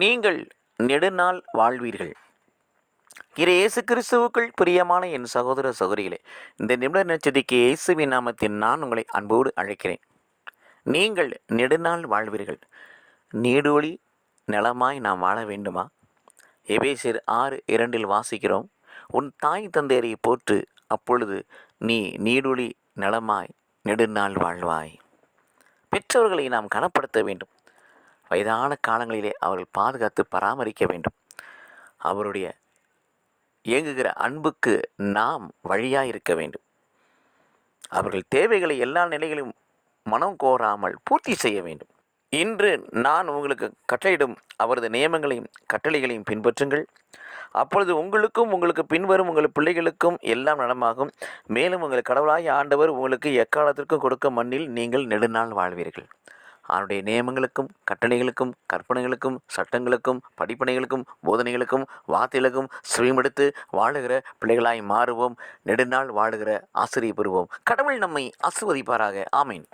நீங்கள் நெடுநாள் வாழ்வீர்கள். இரு இயேசு கிறிஸ்துவுக்குள் பிரியமான என் சகோதர சகோதரிகளே இந்த நிமிட நச்சதிக்கு இயேசுவின் நாமத்தில் நான் உங்களை அன்போடு அழைக்கிறேன். நீங்கள் நெடுநாள் வாழ்வீர்கள். நீடோழி நலமாய் நாம் வாழ வேண்டுமா? எபேசியர் ஆறு இரண்டில் வாசிக்கிறோம் உன் தாய் தந்தையரை போற்று அப்பொழுது நீ நீடொழி நலமாய் நெடுநாள் வாழ்வாய். பெற்றோர்களை நாம் கனப்படுத்த வேண்டும். வயதான காலங்களிலே அவர்கள் பாதுகாத்து பராமரிக்க வேண்டும். அவருடைய இயங்குகிற அன்புக்கு நாம் வழியாக இருக்க வேண்டும். அவர்கள் தேவைகளை எல்லா நிலைகளிலும் மனம் கோராமல் பூர்த்தி செய்ய வேண்டும். இன்று நான் உங்களுக்கு கட்டளையிடும் அவரது நியமங்களையும் கட்டளைகளையும் பின்பற்றுங்கள். அப்பொழுது உங்களுக்கும் உங்களுக்கு பின்வரும் உங்கள் பிள்ளைகளுக்கும் எல்லாம் நலமாகும். மேலும் உங்கள் கடவுளாய் ஆண்டவர் உங்களுக்கு எக்காலத்திற்கும் கொடுக்க மண்ணில் நீங்கள் நெடுநாள் வாழ்வீர்கள். அவருடைய நியமங்களுக்கும் கட்டளைகளுக்கும் கற்பனைகளுக்கும் சட்டங்களுக்கும் படிப்பனைகளுக்கும் போதனைகளுக்கும் வார்த்தைகளுக்கும் ஸ்ரீமெடுத்து வாழுகிற பிள்ளைகளாய் மாறுவோம். நெடுநாள் வாழுகிற ஆசிரியை பெறுவோம். கடவுள் நம்மை ஆசிர்வதிப்பாராக. ஆமீன்.